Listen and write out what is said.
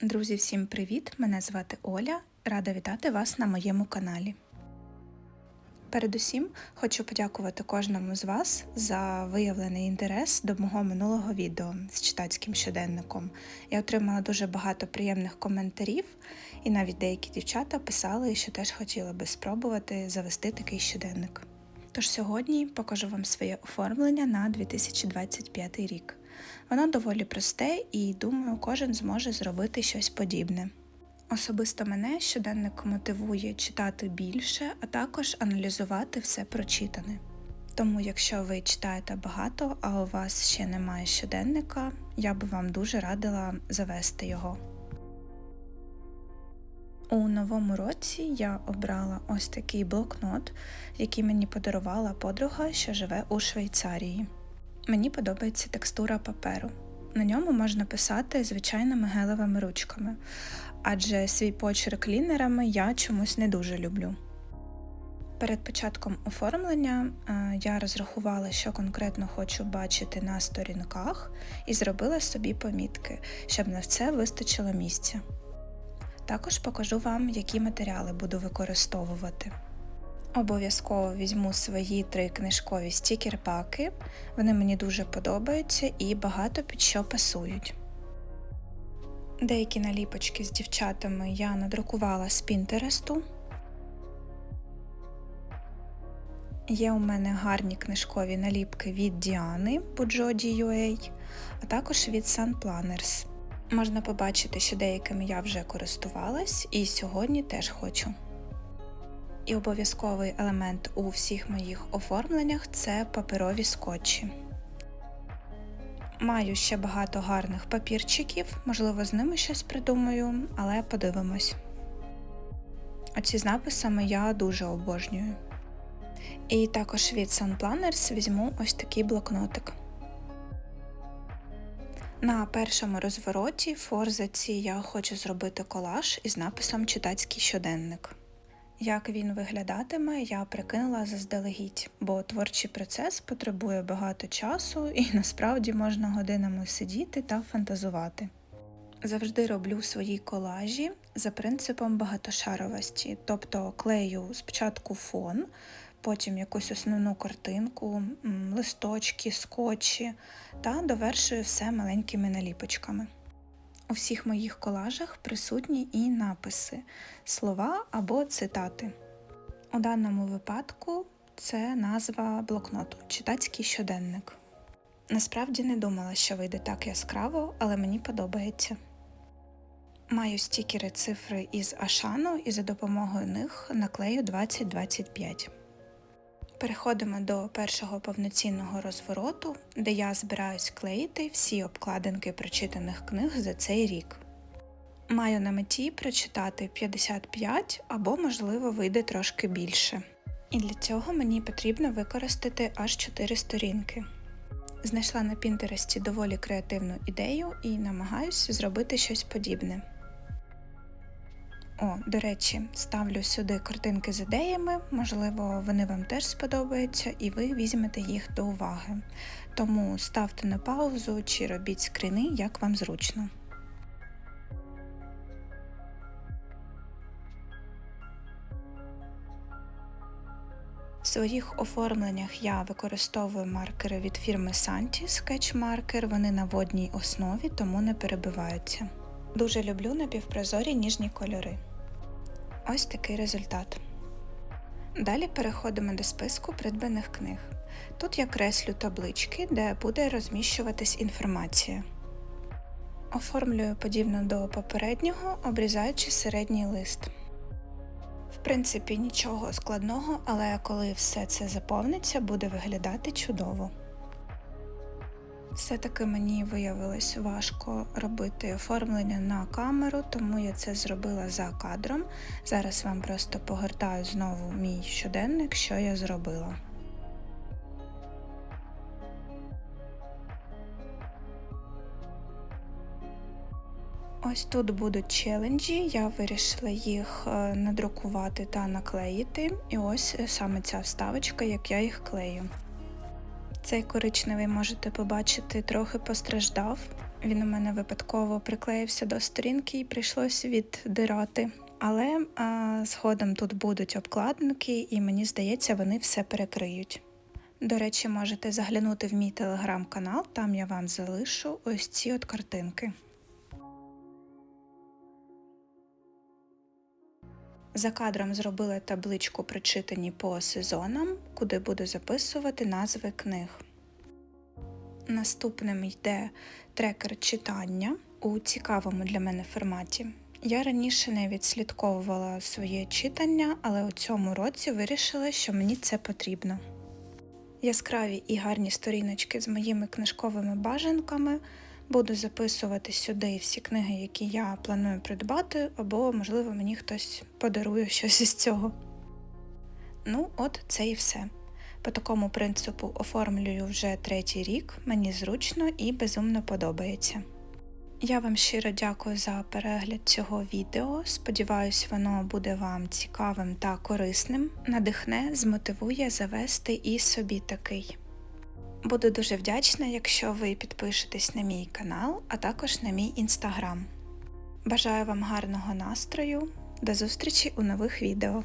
Друзі, всім привіт! Мене звати Оля. Рада вітати вас на моєму каналі. Передусім хочу подякувати кожному з вас за виявлений інтерес до мого минулого відео з читацьким щоденником. Я отримала дуже багато приємних коментарів, і навіть деякі дівчата писали, що теж хотіли би спробувати завести такий щоденник. Тож сьогодні покажу вам своє оформлення на 2025 рік. Воно доволі просте і думаю, кожен зможе зробити щось подібне. Особисто мене щоденник мотивує читати більше, а також аналізувати все прочитане. Тому, якщо ви читаєте багато, а у вас ще немає щоденника, я би вам дуже радила завести його. У новому році я обрала ось такий блокнот, який мені подарувала подруга, що живе у Швейцарії. Мені подобається текстура паперу. На ньому можна писати звичайними гелевими ручками, адже свій почерк лінерами я чомусь не дуже люблю. Перед початком оформлення е, я розрахувала, що конкретно хочу бачити на сторінках, і зробила собі помітки, щоб на це вистачило місця. Також покажу вам, які матеріали буду використовувати. Обов'язково візьму свої три книжкові стікер-паки. Вони мені дуже подобаються і багато під що пасують. Деякі наліпочки з дівчатами я надрукувала з Пінтересту. Є у мене гарні книжкові наліпки від Діани Bujoді.ua, а також від Sun Planners. Можна побачити, що деякими я вже користувалась, і сьогодні теж хочу. І обов'язковий елемент у всіх моїх оформленнях це паперові скотчі. Маю ще багато гарних папірчиків, можливо, з ними щось придумаю, але подивимось. Оці з написами я дуже обожнюю. І також від Sun Planners візьму ось такий блокнотик. На першому розвороті форзаці я хочу зробити колаж із написом Читацький щоденник. Як він виглядатиме, я прикинула заздалегідь, бо творчий процес потребує багато часу і насправді можна годинами сидіти та фантазувати. Завжди роблю свої колажі за принципом багатошаровості, тобто клею спочатку фон, потім якусь основну картинку, листочки, скотчі та довершую все маленькими наліпочками. У всіх моїх колажах присутні і написи, слова або цитати. У даному випадку це назва блокноту Читацький щоденник. Насправді не думала, що вийде так яскраво, але мені подобається. Маю стікери цифри із Ашану і за допомогою них наклею 2025. Переходимо до першого повноцінного розвороту, де я збираюсь клеїти всі обкладинки прочитаних книг за цей рік. Маю на меті прочитати 55 або, можливо, вийде трошки більше. І для цього мені потрібно використати аж 4 сторінки. Знайшла на Пінтересті доволі креативну ідею і намагаюся зробити щось подібне. О, до речі, ставлю сюди картинки з ідеями, можливо, вони вам теж сподобаються, і ви візьмете їх до уваги. Тому ставте на паузу чи робіть скріни, як вам зручно. В своїх оформленнях я використовую маркери від фірми Santi Sketch Marker, вони на водній основі, тому не перебиваються. Дуже люблю напівпрозорі ніжні кольори. Ось такий результат. Далі переходимо до списку придбаних книг. Тут я креслю таблички, де буде розміщуватись інформація. Оформлюю подібно до попереднього, обрізаючи середній лист. В принципі, нічого складного, але коли все це заповниться, буде виглядати чудово. Все-таки мені виявилось важко робити оформлення на камеру, тому я це зробила за кадром. Зараз вам просто погортаю знову мій щоденник, що я зробила. Ось тут будуть челенджі, я вирішила їх е, надрукувати та наклеїти. І ось саме ця вставочка, як я їх клею. Цей коричневий можете побачити трохи постраждав, Він у мене випадково приклеївся до сторінки і прийшлось віддирати. Але а, згодом тут будуть обкладинки, і мені здається, вони все перекриють. До речі, можете заглянути в мій телеграм-канал, там я вам залишу ось ці от картинки. За кадром зробила табличку прочитані по сезонам, куди буду записувати назви книг. Наступним йде трекер читання у цікавому для мене форматі. Я раніше не відслідковувала своє читання, але у цьому році вирішила, що мені це потрібно. Яскраві і гарні сторіночки з моїми книжковими бажанками буду записувати сюди всі книги, які я планую придбати, або, можливо, мені хтось подарує щось із цього. Ну, от це і все. По такому принципу оформлюю вже третій рік, мені зручно і безумно подобається. Я вам щиро дякую за перегляд цього відео. Сподіваюсь, воно буде вам цікавим та корисним, надихне, змотивує завести і собі такий. Буду дуже вдячна, якщо ви підпишетесь на мій канал, а також на мій інстаграм. Бажаю вам гарного настрою, до зустрічі у нових відео!